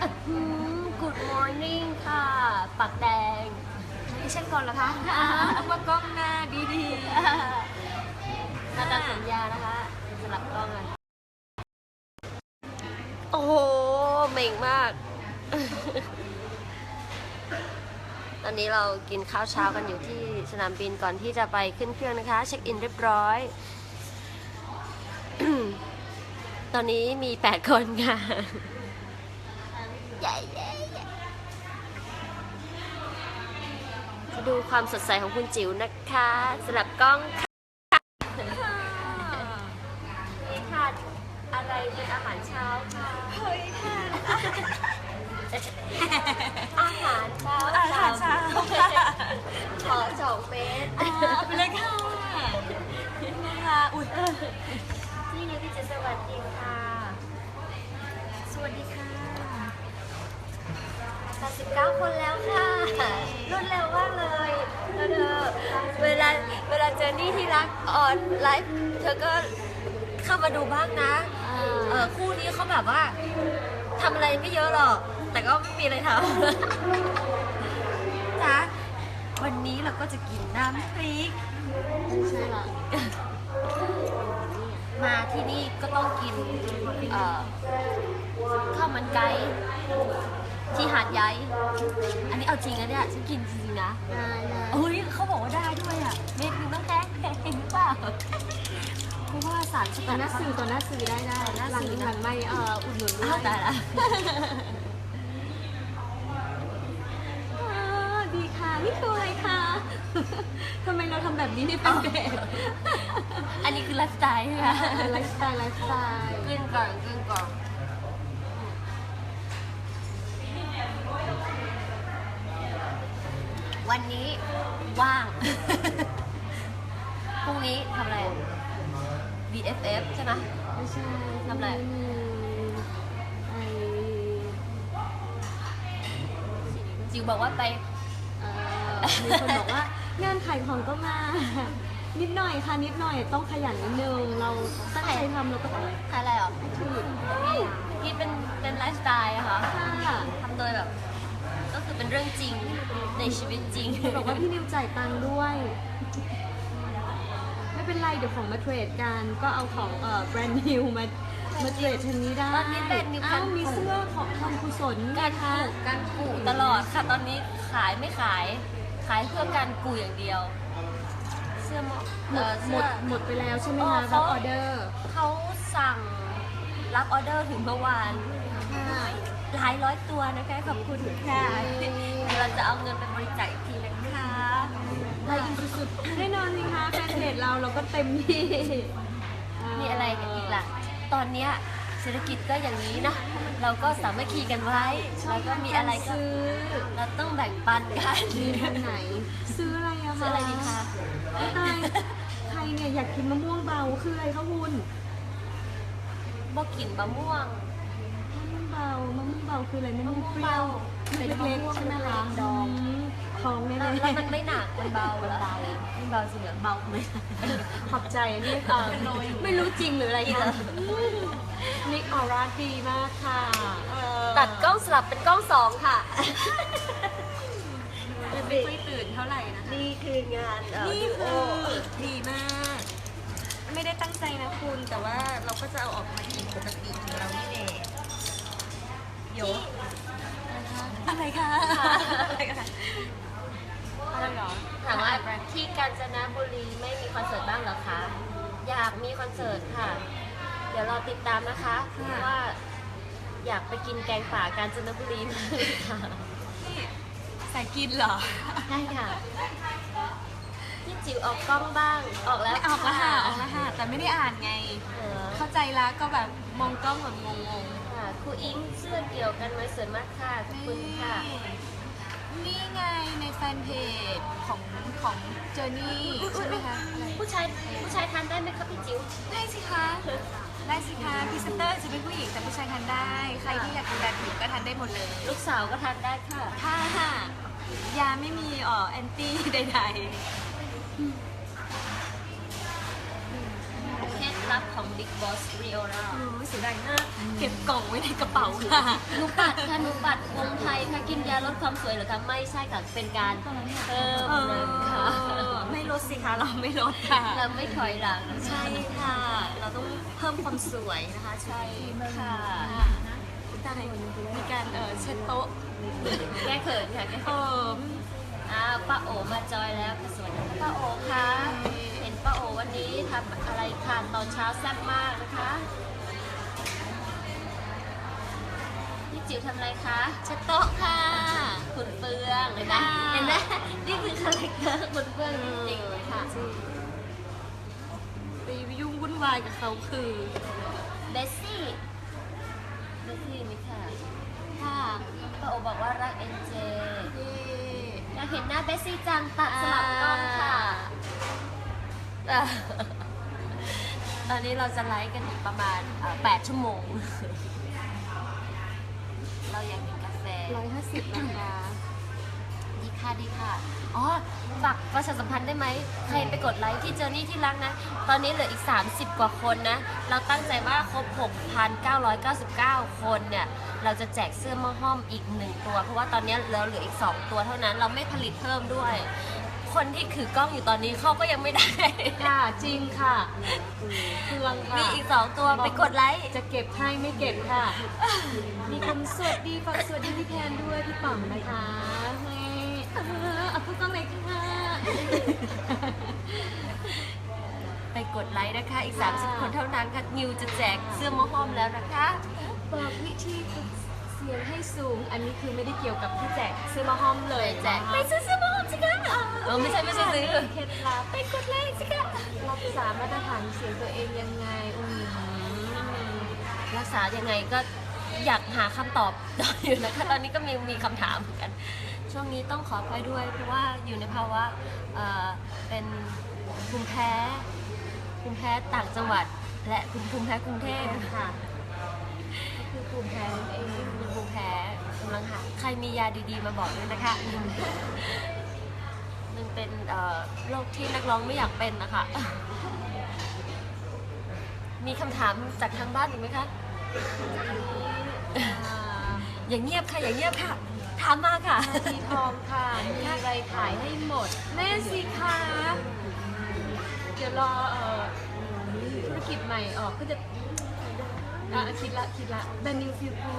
Good morning ค่ะ ปักแดงดิฉันก่อนเหรอคะว่ากล้องหน้าดีดีมาตามสัญญานะคะสลับกล้องกัน โอ้โหเหม่งมาก ตอนนี้เรากินข้าวเช้ากันอยู่ที่สนามบินก่อนที่จะไปขึ้นเครื่องนะคะ เช็คอินเรียบร้อย ตอนนี้มี 8 คนค่ะ ดูความสดใสของคุณจิ๋วนะคะสลับกล้องค่ะนี่ค่ะ อะไรเป็นอาหารเช้าค่ะเฮ้ยค่ะอาหารเช้าอาหารเช้าขอสองเมตรเอาไปเลยค่ะนะคะอุ้ยนี่นะพี่เจสวัสดีค่ะ สวัสดีค่ะ 89 คนแล้วค่ะรวดเร็วมากเลยเธอเธอเวลาเวลาเจอนี่ที่รักออนไลฟ์เธอก็เข้ามาดูบ้างนะเออคู่นี้เขาแบบว่าทำอะไรไม่เยอะหรอก แต่ก็ไม่มีอะไรทำจ้ะวันนี้เราก็จะกินน้ำพริกใช่ละมาที่นี่ก็ต้องกินเอ่อข้าวมันไก่ ที่หาดใหญ่อันนี้เอาจริงนะเนี่ยฉันกินจริงๆนะได้ได้เฮ้ยเขาบอกว่าได้ด้วยอะ เม็ดนึงต้องแพงแพงหรือเปล่าเพราะว่าสารสตอกันดหน้าสื่อตอนหน้าสื่อได้ได้หน้าหลังสื่อนะหลังไม่เอ่ออุดหนุนด้วอ้าวยตายละอ่าดีค่ะ นี่คืออะไรคะทำไมเราทำแบบนี้ในแฟนเพจอันนี้คือไลฟ์สไตล์ใช่ไหมไลฟ์สไตล์ไลฟ์สไตล์กึ่งก่อนกึ่งก่อน วันนี้ว่าง พรุ่งนี้ทำอะไร BFF ใช่ไหม ไม่ใช่ทำอะไรมีไอจิวบอกว่าไป เอ่อมีคนบอกว่างานขายของก็มา นิดหน่อยค่ะ นิดหน่อยต้องขยันนิดนึง เราตั้งใจทำเราก็ต้องขายอะไรเหรอถูกนี่เป็นเป็นไลฟ์สไตล์อะค่ะ ค่ะทำโดยแบบก็คือ เป็นเรื่องจริงในชีวิตจริง บอกว่าพี่นิวจ่ายตังค์ด้วย ไม่เป็นไรเดี๋ยวของมาเทรดกันก็เอาของเอ่อแบรนด์นิวมามาเทรดทางนี้ได้ตอนนี้แบรนด์นิวอ้าวกันมีเสื้อของทำกุศลการปลูกการปลูกตลอดค่ะตอนนี้ขายไม่ขาย ขายเพื่อการปลูกอย่างเดียว เสื้อหมหมเอ่ดอหมเสื้อ ดหมดไปแล้วใช่ไหมอ๋อคะเขารับออเดอร์เขาสั่งรับออเดอร์ถึงเมื่อวาน ค่ะ หลายร้อยตัวนะคะ ขอบคุณค่ะเดี๋ยวเราจะเอาเงินไปบริจาคอีกทีนะคะได้ยินสุดๆแน่นอนสิคะแฟนเพจเราเราก็เต็มที่มีอะไรกันอีกล่ะ ตอนเนี้ยเศรษฐกิจก็อย่างนี้นะเราก็สามัคคีกันไว้แล้วก็มีอะไรก็ซื้อเราต้องแบ่งปันกันมีทางไหน ซื้ออะไรอะคะซื้ออะไรดีคะไม่ตายใครเนี่ยอยากกินมะม่วงเบาคืออะไรคะคุณบ่กินมะม่วงมะม่วง เบามะม่วงเบาคืออะไรมะม่วงเปรี้ยวเป็นเล็กๆใช่ไหมคะดองมท้องแน่แล้วๆแล้วมันไม่หนักมันเบาเหรอมันเบาจริงเหรอเบาไหมขอบใจนี่เอ่อไม่รู้จริงหรืออะไรจริงเหรอค่ะนิกออร่าดีมากค่ะเอ่อตัดกล้องสลับเป็นกล้องสองค่ะไม่ค่อยตื่นเท่าไหร่นะคะนี่คืองานเอ่อนี่ดูโอคือดีมาก ไม่ได้ตั้งใจนะคุณแต่ว่าเราก็จะเอาออกมากินปกติของเรานี่เอง โยอะไรคะอะไรคะอะไรหรอถามว่าที่กาญจนบุรีไม่มีคอนเสิร์ตบ้างเหรอคะ อยากมีคอนเสิร์ตค่ะ เดี๋ยวรอติดตามนะคะเพราะว่า อยากไปกินแกงป่ากาญจนบุรีมากเลยค่ะใส่กินเหรอได้ค่ะพี่จิ๋วออกกล้องบ้าง ออกแล้วไม่ออกแล้วค่ะออกแล้วค่ะแต่ไม่ได้อ่านไงเออเข้าใจแล้วก็แบบมองกล้องแบบงงค่ะ ครูอิงเสื้อเกี่ยวกันไว้สวยมากค่ะขอบๆคุณค่ะ นี่ไงในแฟนเพจของของเจอร์นี่ใช่ไหมคะผู้ชายผู้ชายทานได้ไหมครับพี่จิ๋วได้สิคะ ได้สิคะพรีเซนเตอร์จะเป็นผู้หญิงแต่ผู้ชายทานได้ ใครที่อยากดูแลผิวก็ทานได้หมดเลย ลูกสาวก็ทานได้ค่ะ ถ้ายาไม่มีเอ่อแอนตี้ใดโลับของ Big Boss Rio แล้วโอ้ยเสียดายมากเก็บกล่องไว้ในกระเป๋าค่ะหนูปัดค่ะหนูปัดวงไทยค่ะกินยาลดความสวยเหรือคะไม่ใช่ค่ะเป็นการเพิ่มเลยค่ะไม่ลดสิคะเราไม่ลดค่ะเราไม่ถอยหลังใช่ค่ะ เราต้องเพิ่มความสวยนะคะใช่ค่ะได้มีการเออเช็ดโต๊ะแก้เขินค่ะแก้เอเขินออ่าป้าโอมาจอยแล้วค่ะสวัสดีป้าโอคะเห็น ป้าโอวันนี้ทำอะไรทานตอนเช้าแซ่บมากนะคะพี่จิ๋วทำอะไรคะเช็ดโต๊ะค่ะคุณเฟืองเห็นไหมค่ะเห็นไหมนี่คือคาแรคเตอร์คุณเฟืองจริงๆเลยค่ะไปยุ่งวุ่นวายกับเขาคือเบสซี่เบสซี่นี่ค่ะค่ะป้าโอบอกว่ารักเอ็นเจเย่อยากเห็นหน้าเบสซี่จังตัดสลับกล้องค่ะอะ ตอนนี้เราจะไลฟ์กันอีกประมาณเอ่อ8ชั่วโมง เราอยากกินกาแฟ ร้อยห้าสิบราคาดีค่ะดีค่ะ อ๋อ ฝากประชาสัมพันธ์ได้ไหม ใครไปกดไลค์ที่เจอนี่ที่รักนะ ตอนนี้เหลืออีก 30 กว่าคนนะ เราตั้งใจว่าครบ 6,999 คนเนี่ย เราจะแจกเสื้อมอห้อมอีกหนึ่งตัว เพราะว่าตอนนี้เราเหลืออีก 2 ตัวเท่านั้น เราไม่ผลิตเพิ่มด้วย คนที่ถือกล้องอยู่ตอนนี้เขาก็ยังไม่ได้ ค่ะจริงค่ะเครื่องค่ะมีอีก2ตัวไปกดไลค์ จะเก็บให้ไม่เก็บค่ะ มีคนสวัสดีฝากสวัสดีพี่แทนด้วยพี่ป๋องนะคะเฮ้ยเออเอาพูดกล้องเลยค่ะ ไปกดไลค์นะคะ อีก 30 คนเท่านั้นค่ะนิวจะแจกเสื้อมอห้อมแล้วนะคะบอกวิธีฝึกเสียงให้สูง อันนี้คือไม่ได้เกี่ยวกับที่แจกซื้อมาห้อมเลยไปแจกไปซื้อเสื้อมอห้อม สิคะเออไม่ใช่ไม่ใช่ซื้อ เคล็ดลับไปกดไลค์สิคะรักษามาตรฐานเสียงตัวเองยังไงอืมรักษายังไงก็อยากหาคำตอบอยู่นะคะตอนนี้ก็มีมีคำถามเหมือนกัน ช่วงนี้ต้องขอไปด้วย เพราะว่าอยู่ในภาวะเอ่อเป็นภูมิแพ้ภูมิแพ้ต่างจังหวัด และภูมิแพ้กรุงเทพค่ะก็คือภูมิแพ้นั่นเองเป็นภูมิแพ้กำลังหาใครมียาดีๆมาบอกด้วยนะคะ มันเป็นเอ่อโรคที่นักร้องไม่อยากเป็นนะคะ มีคำถามจากทางบ้านอีกไหมคะอ่าอย่างเงียบค่ะอย่างเงียบค่ะถามมาค่ะสีทองค่ะ มีอะไรขายให้หมด แม่สิคะเดี๋ยวรอเอ่อธุรกิจใหม่ออกก็จะอะคิดละคิดละแบรนด์นิวฟิวกู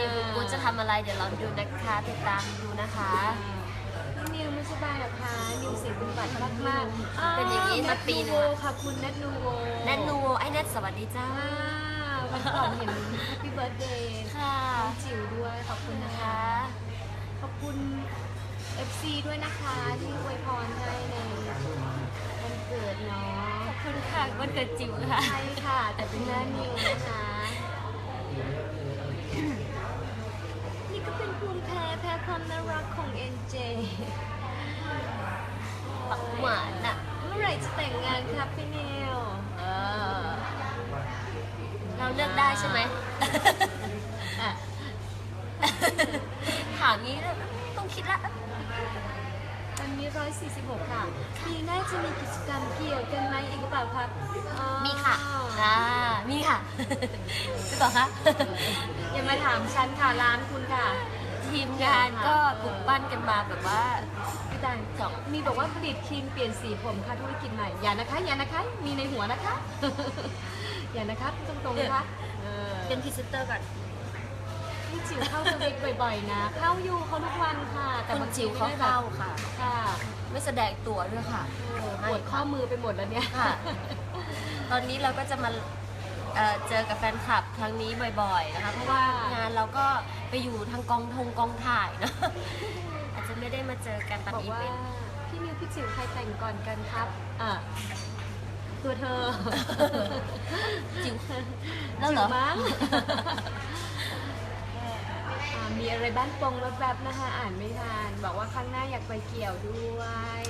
นิวกูจะทำอะไรเดี๋ยวเราดูนะคะติดตามดูนะคะ นิวไม่สบายเหรอคะนิวเสียงเป็นหวัดมากมากๆเป็นอย่างนี้มาปีหนึ่งแนละนูโวค่ะคุณแนทนูโวแนนนูไอ้แนทสวัสดีจ้า อ่าวันก่อนเห็น Happy Birthday ค่ะน้องจิ๋วด้วยขอบคุณนะคะ ขอบคุณ FC ด้วยนะคะที่อวยพรให้ในวันเกิดเนาะขอบคุณค่ะวันเกิดจิ๋วค่ะ ใช่ค่ะ แต่เป็นหน้านิวนะคะนี่ก็เป็น ภูมิแพ้แพ้ความน่ารักของ NJ ปักหวานอะเมื่อไหร่จะแต่งงานครับพี่นิวเออเราเลือกได้ใช่ไหมอะถามนี้แล้วต้องคิดละตอนนี้ 146 ค่ะปีหน้าจะมีกิจกรรมเกี่ยวกันไหมอีกหรือเปล่าครับอ๋อมีค่ะอ่ามีค่ะคือต่อคะอย่ามาถามฉันค่ะร้านคุณค่ะ ทีมงานก็ปลุกปั้นกันมาแบบว่าพี่ตันสองมีบอกว่าผลิตครีมเปลี่ยนสีผมค่ะธุรกิจใหม่อย่านะคะอย่านะคะ มีในหัวนะคะ อย่านะคะพูดตรงๆนะคะเออเป็นพรีเซนเตอร์ก่อนพี่จิ๋วเข้าสวิตบ่อยๆนะ เข้าอยู่เขาทุกวันค่ะ แต่คุณบางทีจิ๋วเขาไม่ได้แบบเข้าค่ะ ค่ะไม่แสดงตัวด้วยค่ะ เออปวดข้อมือไปหมดแล้วเนี่ย ค่ะ ตอนนี้เราก็จะมา เอ่อเจอกับแฟนคลับครั้งนี้บ่อยๆนะคะเพราะว่างานเราก็ไปอยู่ทางกองทงกองถ่ายเนอะอาจจะไม่ได้มาเจอกันตามบอกอีว่าเวนต์ พี่มิวพี่จิ๋วใครแต่งก่อนกันครับอะตัวเธอจิ๋วแล้วเหรอ จิ๋มั้งอ่ามีอะไรบ้านปงรถแบบนะคะอ่านไม่ทันบอกว่าข้างหน้าอยากไปเกี่ยวด้วย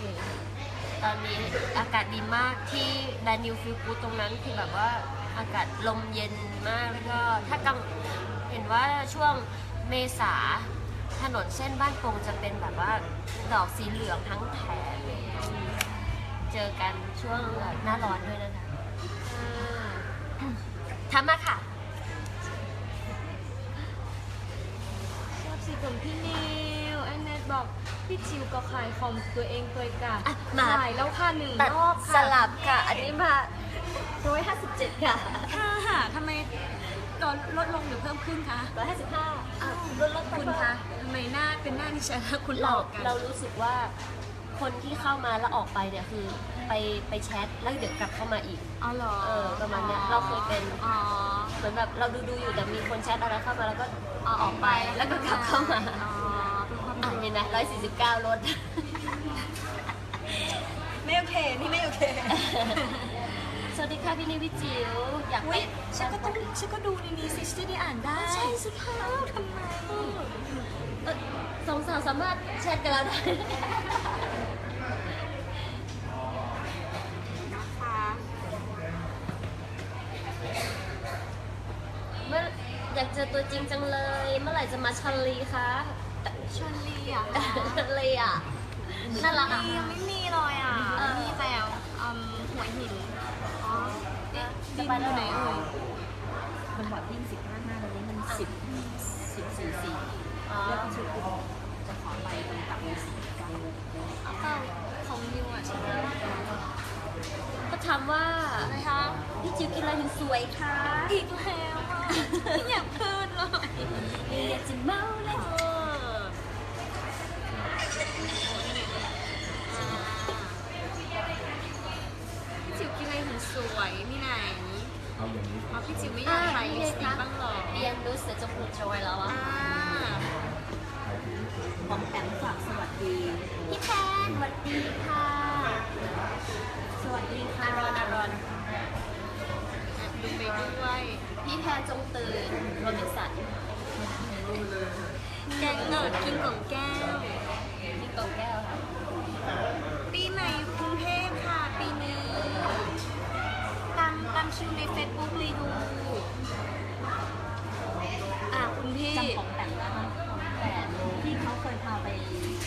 ตอนนี้อากาศดีมากที่ดานิวฟิลกูตรงนั้นคือแบบว่า อากาศลมเย็นมากแล้วก็ถ้ากำเห็นว่าช่วงเมษาถนนเส้นบ้านโปงจะเป็นแบบว่าดอกสีเหลืองทั้งแถบเจอกันช่วงหน้าร้อนด้วยนะคะอ่าทำมาค่ะชอบสีผมพี่นิวแอนเนทบอกพี่จิวก็ขายของตัวเองเคยกะอะมาขายแล้วค่ะหนึ่งตัดรอบสค่ะลับค่ะ อันนี้มา ร้อยห้าสิบเจ็ดค่ะค่ะทำไมลดลดลงหรือเพิ่มขึ้นคะร้อยห้าสิบห้าลดลดคุณคะทำไมหน้าเป็นหน้าที่ฉันแล้วคุณหลเราอกกันเรารู้สึกว่าคนที่เข้ามาแล้วออกไปเนี่ยคือไปไปแชทแล้วเดี๋ยวกลับเข้ามาอีก อ๋อเหรอเออประมาณเนี้ยเราเคยเป็น อ๋อ เหมือนแบบเราดูดูๆอยู่แต่มีคนแชทอะไรเข้ามาแล้วก็เอาออกไปแล้วก็กลับเข้ามาอ๋อเป็นความอะเห็นไหมร้อยสี่สิบเก้าลด ไม่โอเค นี่ไม่โอเค สวัสดีค่ะพี่นิวิจิวอยากไปเว้ยฉันก็ต้องฉันก็ดูในนี้สิจะได้อ่านได้ใช่สิคะทำไมเอ่อสองสาวสามารถแชทกันแล้วได้นะคะเมื่ออยากเจอตัวจริงจังเลย เมื่อไหร่จะมาชันลีคะชวนลีอะเลยอะน่ารักอะลียังไม่มีเลยอะเออมีแต่อืมหัวหินอ๋อ เอ๊ะจะไปแล้วไหนเอ่ยมันบอกยิ่งสิบห้าห้าวันนี้มันสิบสิบสี่สี่เลือกชุดอื่นจะขอไปเป็นตับมือสีกันเอาเปล่าของนิวอะใช่ไหมก็ถามว่าอะคะพี่จิวกินอะไรถึงสวยคะอีกแล้วอะไม่อยากพูดเลยอยากจะเมา สวยมีไหนเอาอย่างนี้อ๋อพี่จิ๋วไม่อยากใส่ลิปสติกบ้างเหรอเรียนรู้สึกจะพูดจอยแล้วอ่าอะของแอมฝากสวัสดี พี่แพนสวัสดีค่ะ สวัสดีค่ะรอนารอนดูไปด้วย พี่แพนจงตื่นโรบินสันแกงเนิร์ดกินของแก้วพี่โตแก้วค่ะ คิวในเฟซบุ๊กเลยดูอะคุณพี่ จำของแต่งได้ไหมของแต่ที่เขาเคยพาไป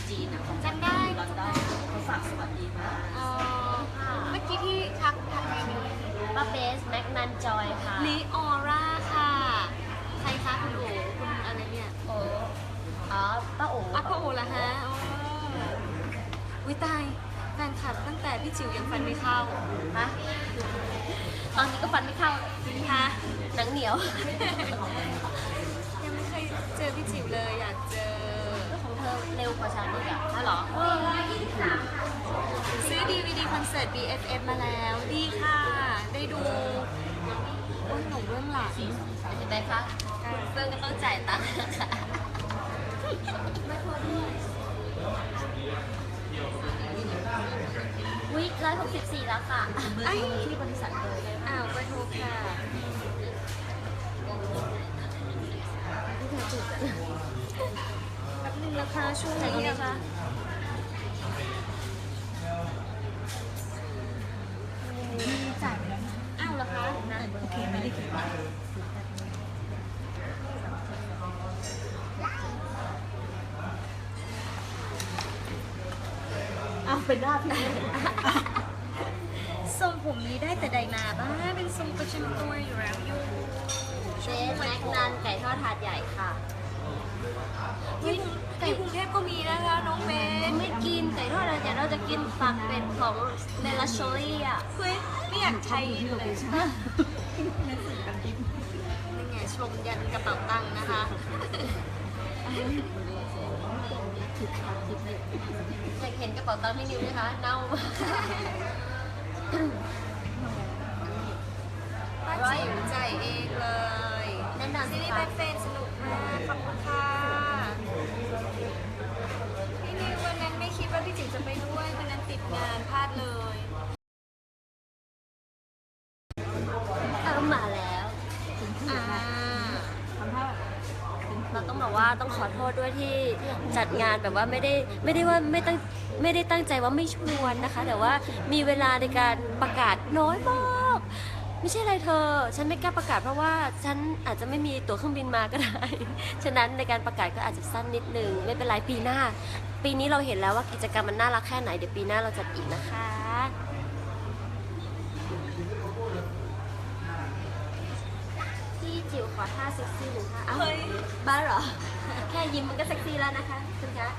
จีนอะของจำได้ ลอนดอนเขาฝากสวัสดีมาอ๋อเมื่อกี้ที่ทักทักไปนี้ป้าเบสแม็กนันจอยค่ะลีออร่าค่ะ ใครคะคุณโอคุณอะไรเนี่ยโอ้อ๋อป้าโอ๋อะพ่อโอละฮะอ๋อวิตายแฟนคลับตั้งแต่พี่จิ๋วยังฟันไม่เข้าฮะตอนนี้ ก็ฟันไม่เข้าจริงคะหนังเหนียว ยังไม่เคยเจอพี่จิ๋วเลยอยากเจอของเธอเร็วกว่าฉันอีกอะใช่เหรอซื้อ DVD คอนเสิร์ต BFF มาแล้วดีค่ะ ได้ดูโอ้ยหนุ่มเรื่องหลังเห็นไหมคะคุณเฟื่องก็ต้องจ่ายตังค์ค่ะวิร้อยหกสิบสี่แล้วค่ะไอ้ที่บริษัทเลย ไปโทรค่ะแป๊บนึงนะคะช่วงใส่ตรงนี้นี้ค่ะจ่ายไปแล้วนะอ้าวเหรอคะโอเคไม่ได้คิดอ้าวเป็นหน้าพี่ ทรงผมนี้ได้แต่ใดนาบ้าเป็นทรงประจำตัวอยู่แล้วอยู่เจสแม็กนันไก่ทอดถาดใหญ่ค่ะ ที่กรุงที่กรุงเทพก็มีนะคะน้องเบนไม่กินไก่ทอดถาดใหญ่เราจะกินปากเป็ดของเนลาโชลี่อะเฮ้ยไม่อยากใช้ที่โลเลเคยชั่นหนังสือกันทิพย์นี่ไงชมยันกระเป๋าตังค์นะคะอยากเห็นกระเป๋าตังค์พี่นิวไหมคะเน่ามาก ป้าจิ๋วจ่ายเองเลยแน่นอนซีสิรีส์คะแบ็คเฟนสนุกมาก ขอบคุณค่ะ ต้องบอกว่าต้องขอโทษด้วยที่จัดงานแบบว่าไม่ได้ไม่ได้ว่าไม่ตั้งไม่ได้ตั้งใจว่าไม่ชวนนะคะ แต่ว่ามีเวลาในการประกาศน้อยมากไม่ใช่อะไรเธอ ฉันไม่กล้าประกาศเพราะว่าฉันอาจจะไม่มีตั๋วเครื่องบินมาก็ได้ ฉะนั้นในการประกาศก็อาจจะสั้นนิดนึง ไม่เป็นไรปีหน้า ปีนี้เราเห็นแล้วว่ากิจกรรมมันน่ารักแค่ไหน เดี๋ยวปีหน้าเราจัดอีกนะคะ พ จิ๋ว ขอท่าเซ็กซี่หนึ่งท่าอ้าวเฮ้ย บ้าเหรอ แค่ยิ้มมันก็เซ็กซี่แล้วนะคะคุณคะ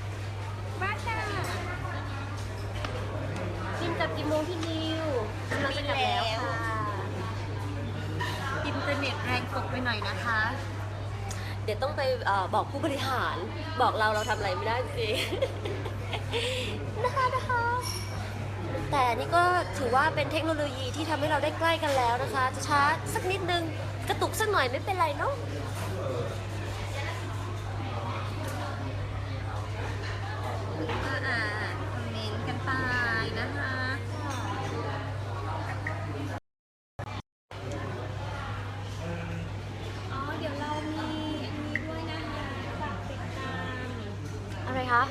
บ้าค่ะบินกลับกี่โมงพี่นิวเราจะกลับแล้วค่ะอินเทอร์เน็ตแรงตกไปหน่อยนะคะ เดี๋ยวต้องไปเออบอกผู้บริหาร บอกเราเราทำอะไรไม่ได้จริง นะคะนะคะ แต่นี่ก็ถือว่าเป็นเทคโนโลยีที่ทำให้เราได้ใกล้กันแล้วนะคะ จะช้าสักนิดนึง กระตุกสักหน่อยไม่เป็นไรเนาะก็อ่านคอมเมนต์กันไปนะคะอ๋อเดี๋ยวเรามีอันนี้ด้วยนะคะฝากติดตามอะไรคะ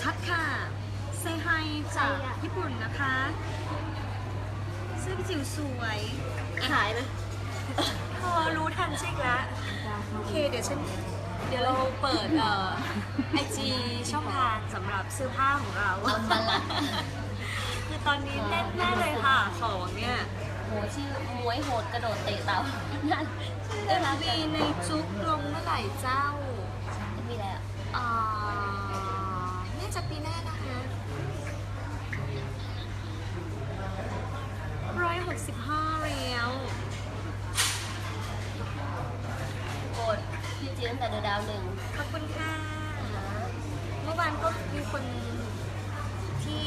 ชัดค่ะเซไฮจากญี่ปุ่นนะคะเสื้อพี่จิ๋วสวยขายไหมพอรู้ทันเช็คแล้วโอเคเดี๋ยวฉันเดี๋ยวเราเปิดเอ่อไอจีช่องทางสำหรับเสื้อผ้าของเราคือตอนนี้แน่นมากเลยค่ะของเนี่ยโหชื่อมวยโหดกระโดดเตะเต่านั่นชื่อเอ็น่ามรักวีในจุ๊กลงเมื่อไหร่เจ้า จะปีหน้านะคะร้อยหกสิบห้าแล้วโกรธพี่จีตั้งแต่เดอะดาวหนึ่งขอบคุณค่ะ เมื่อวานก็มีคนที่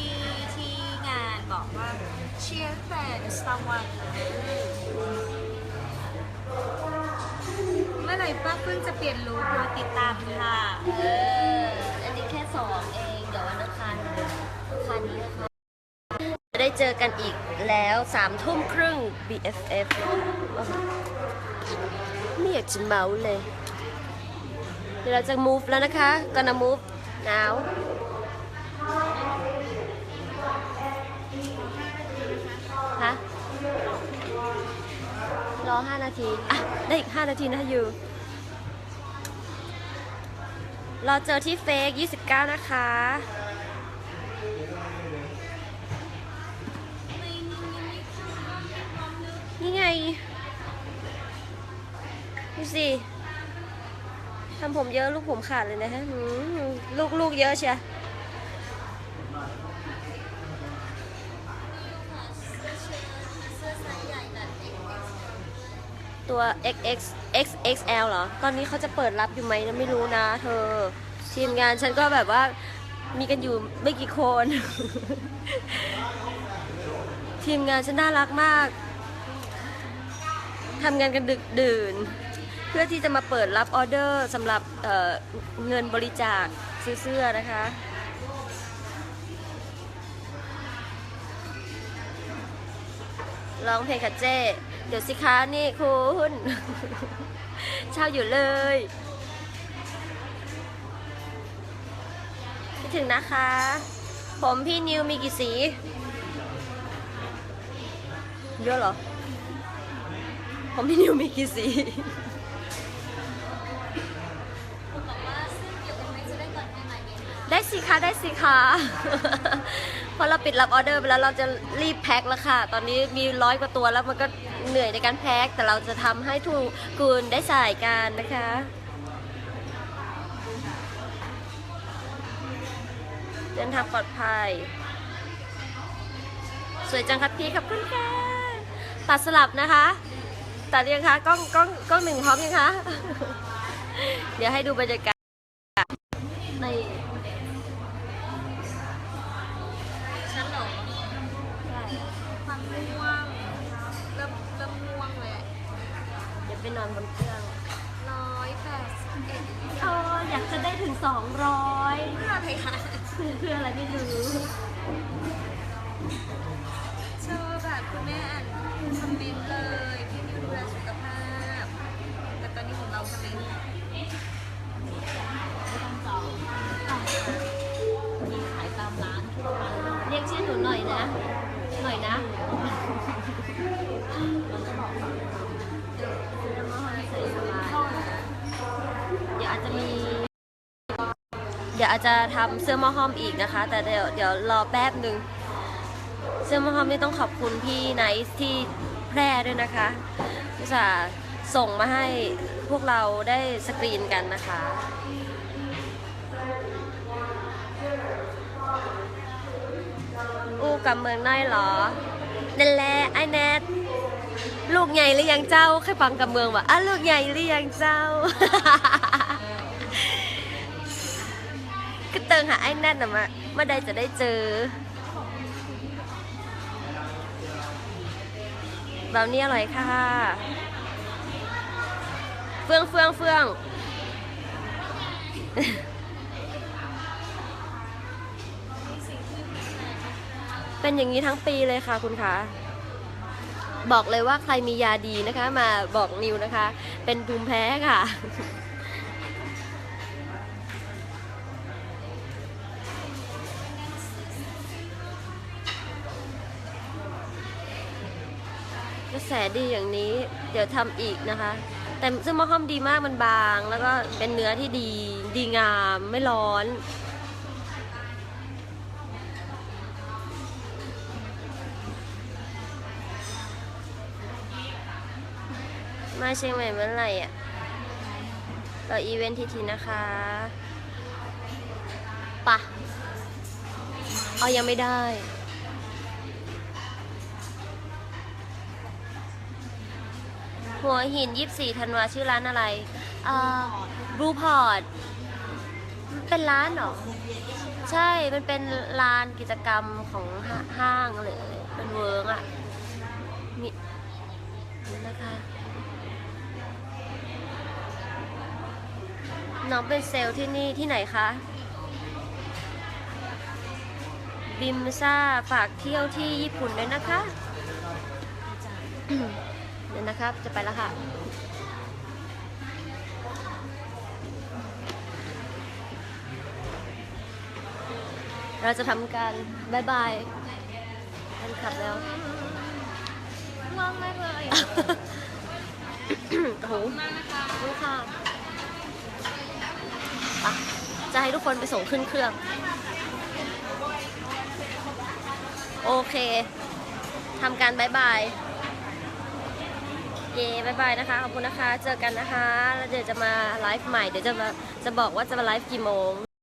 ที่งานบอกว่าเชียร์แต่สตาร์วันเมื่อไหร่ป้าเพิ่งจะเปลี่ยนลุครอติดตามค่ะ เออ อันนี้แค่สองเองเดี๋ยววันอัง เจอกันอีกแล้วสามทุ่มครึ่ง BFF ไม่อยากจะเมาเลย เดี๋ยวเราจะ move แล้วนะคะ gonna move now ฮะรอ 5 นาที อะ ได้อีก 5 นาทีนะยูเราเจอที่เฟก29 นะคะ นี่ไง ดูสิทำผมเยอะลูกผมขาดเลยนะฮะลูกลูกเยอะเชียตัว XX XXL เหรอ ตอนนี้เขาจะเปิดรับอยู่ไหมนะไม่รู้นะ เธอ ทีมงานฉันก็แบบว่ามีกันอยู่ไม่กี่คน ทีมงานฉันน่ารักมาก ทำงานกันดึกดื่น เพื่อที่จะมาเปิดรับออเดอร์สำหรับเเงินบริจาคซื้อเสื้อนะคะร้องเพลงค่ะเจ้ เดี๋ยวสิคะนี่คุณเช่าอยู่เลยคิดถึงนะคะ ผมพี่นิวมีกี่สี เยอะเหรอ ผมพี่นิวมีกี่สีได้สิคะได้สิคะพอเราปิดรับออเดอร์ไปแล้วเราจะรีบแพ็คแล้วค่ะ ตอนนี้มีร้อยกว่าตัวแล้วมันก็เหนื่อยในการแพ็คแต่เราจะทำให้ทุกคุณได้ใส่กันนะคะเดินทางปลอดภัย สวยจังครับพี่ขอบคุณค่ะตัดสลับนะคะ ตัดยังคะกล้องกล้องกล้องหนึ่งพร้อมยังคะ เดี๋ยวให้ดูบรรยากาศใน ดี๋ยวอาจจะทำเสื้อมอห้อมอีกนะคะ แต่เดี๋ยวเดี๋ยวรอแป๊บหนึ่งเสื้อมอห้อมนี่ต้องขอบคุณพี่ไนท์ที่แพร่ด้วยนะคะอุตส่าห์ส่งมาให้พวกเราได้สกรีนกันนะคะอู้กับเมืองน้อยเหรอนั่นแหละไอ้แนทลูกใหญ่หรือยังเจ้าเคยฟังกับเมืองว่าอะลูกใหญ่หรือยังเจ้า ติงหาไอ้แนทน่ะมาเมื่อใดจะได้เจอแบบนี้อร่อยค่ะ เฟื่องเฟื่องเฟื่องเป็นอย่างนี้ทั้งปีเลยค่ะคุณคะบอกเลยว่าใครมียาดีนะคะ มาบอกนิวนะคะ เป็นภูมิแพ้ค่ะ แสดีอย่างนี้ เดี๋ยวทำอีกนะคะ แต่ซึ่งมะค่อมดีมากมันบาง แล้วก็เป็นเนื้อที่ดีดีงามไม่ร้อนมาเชียงใหม่เมื่อไหร่อะเราอีเวนต์ทีทีนะคะปะเอายังไม่ได้ หัวหิน 24ธันวาชื่อร้านอะไรอ่าบลูพอร์ตเป็นร้านเหรอ ใช่ มันเป็นลานกิจกรรมของห้าห้างเลยเป็นเวิร์กอะมีนี่นะคะน้องเป็นเซลล์ที่นี่ที่ไหนคะ บิมซ่าฝากเที่ยวที่ญี่ปุ่นด้วยนะคะ ดี๋ยวนะครับ จะไปแล้วค่ะเราจะทำการบายบายกันขับแล้วง่วงมากเลยโอ้โหดูค่ะอะจะให้ทุกคนไปส่งขึ้นเครื่อง โอเคทำการบายบาย เย่บายบายนะคะ ขอบคุณนะคะ เจอกันนะคะ แล้วเดี๋ยวจะมาไลฟ์ใหม่ เดี๋ยวจะมาจะบอกว่าจะมาไลฟ์กี่โมง